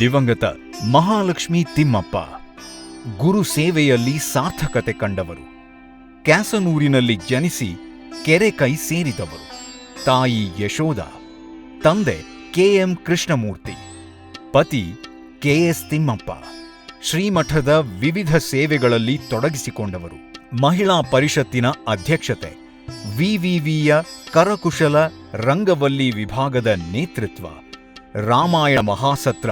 ದಿವಂಗತ ಮಹಾಲಕ್ಷ್ಮಿ ತಿಮ್ಮಪ್ಪ. ಗುರು ಸೇವೆಯಲ್ಲಿ ಸಾರ್ಥಕತೆ ಕಂಡವರು. ಕ್ಯಾಸನೂರಿನಲ್ಲಿ ಜನಿಸಿ ಕೆರೆ ಕೈ ಸೇರಿದವರು. ತಾಯಿ ಯಶೋಧ, ತಂದೆ ಕೆಎಂ ಕೃಷ್ಣಮೂರ್ತಿ, ಪತಿ ಕೆಎಸ್ ತಿಮ್ಮಪ್ಪ. ಶ್ರೀಮಠದ ವಿವಿಧ ಸೇವೆಗಳಲ್ಲಿ ತೊಡಗಿಸಿಕೊಂಡವರು. ಮಹಿಳಾ ಪರಿಷತ್ತಿನ ಅಧ್ಯಕ್ಷತೆ, ವಿವಿವಿಯ ಕರಕುಶಲ ರಂಗವಲ್ಲಿ ವಿಭಾಗದ ನೇತೃತ್ವ, ರಾಮಾಯಣ ಮಹಾಸತ್ರ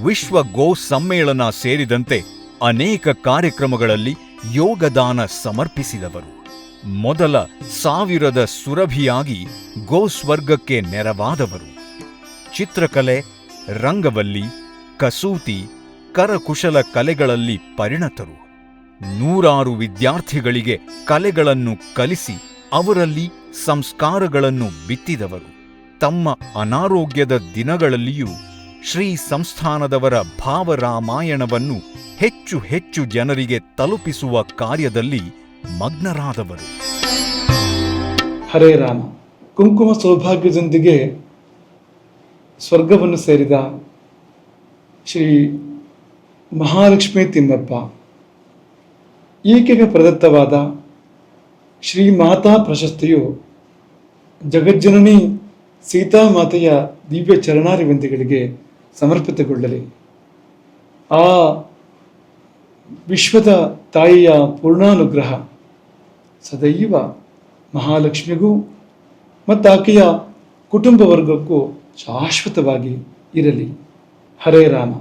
ವಿಶ್ವ ಗೋ ಸಮ್ಮೇಳನ ಸೇರಿದಂತೆ ಅನೇಕ ಕಾರ್ಯಕ್ರಮಗಳಲ್ಲಿ ಯೋಗದಾನ ಸಮರ್ಪಿಸಿದವರು. ಮೊದಲ ಸಾವಿರದ ಸುರಭಿಯಾಗಿ ಗೋಸ್ವರ್ಗಕ್ಕೆ ನೆರವಾದವರು. ಚಿತ್ರಕಲೆ, ರಂಗವಲ್ಲಿ, ಕಸೂತಿ, ಕರಕುಶಲ ಕಲೆಗಳಲ್ಲಿ ಪರಿಣತರು. ನೂರಾರು ವಿದ್ಯಾರ್ಥಿಗಳಿಗೆ ಕಲೆಗಳನ್ನು ಕಲಿಸಿ ಅವರಲ್ಲಿ ಸಂಸ್ಕಾರಗಳನ್ನು ಬಿತ್ತಿದವರು. ತಮ್ಮ ಅನಾರೋಗ್ಯದ ದಿನಗಳಲ್ಲಿಯೂ ಶ್ರೀ ಸಂಸ್ಥಾನದವರ ಭಾವರಾಮಾಯಣವನ್ನು ಹೆಚ್ಚು ಹೆಚ್ಚು ಜನರಿಗೆ ತಲುಪಿಸುವ ಕಾರ್ಯದಲ್ಲಿ ಮಗ್ನರಾದವರು. ಹರೇ ರಾಮ. ಕುಂಕುಮ ಸೌಭಾಗ್ಯದೊಂದಿಗೆ ಸ್ವರ್ಗವನ್ನು ಸೇರಿದ ಶ್ರೀ ಮಹಾಲಕ್ಷ್ಮಿ ತಿಮ್ಮಪ್ಪ, ಈಕೆಗೆ ಪ್ರದತ್ತವಾದ ಶ್ರೀ ಮಾತಾ ಪ್ರಶಸ್ತಿಯು ಜಗಜ್ಜನನಿ ಸೀತಾಮಾತೆಯ ದಿವ್ಯ ಚರಣಾರಿವಂತಿಗಳಿಗೆ ಸಮರ್ಪಿತಗೊಳ್ಳಲಿ. ಆ ವಿಶ್ವದ ತಾಯಿಯ ಪೂರ್ಣಾನುಗ್ರಹ ಸದೈವ ಮಹಾಲಕ್ಷ್ಮಿಗೂ ಮತ್ತು ಆಕೆಯ ಕುಟುಂಬ ವರ್ಗಕ್ಕೂ ಶಾಶ್ವತವಾಗಿ ಇರಲಿ. ಹರೇ ರಾಮ.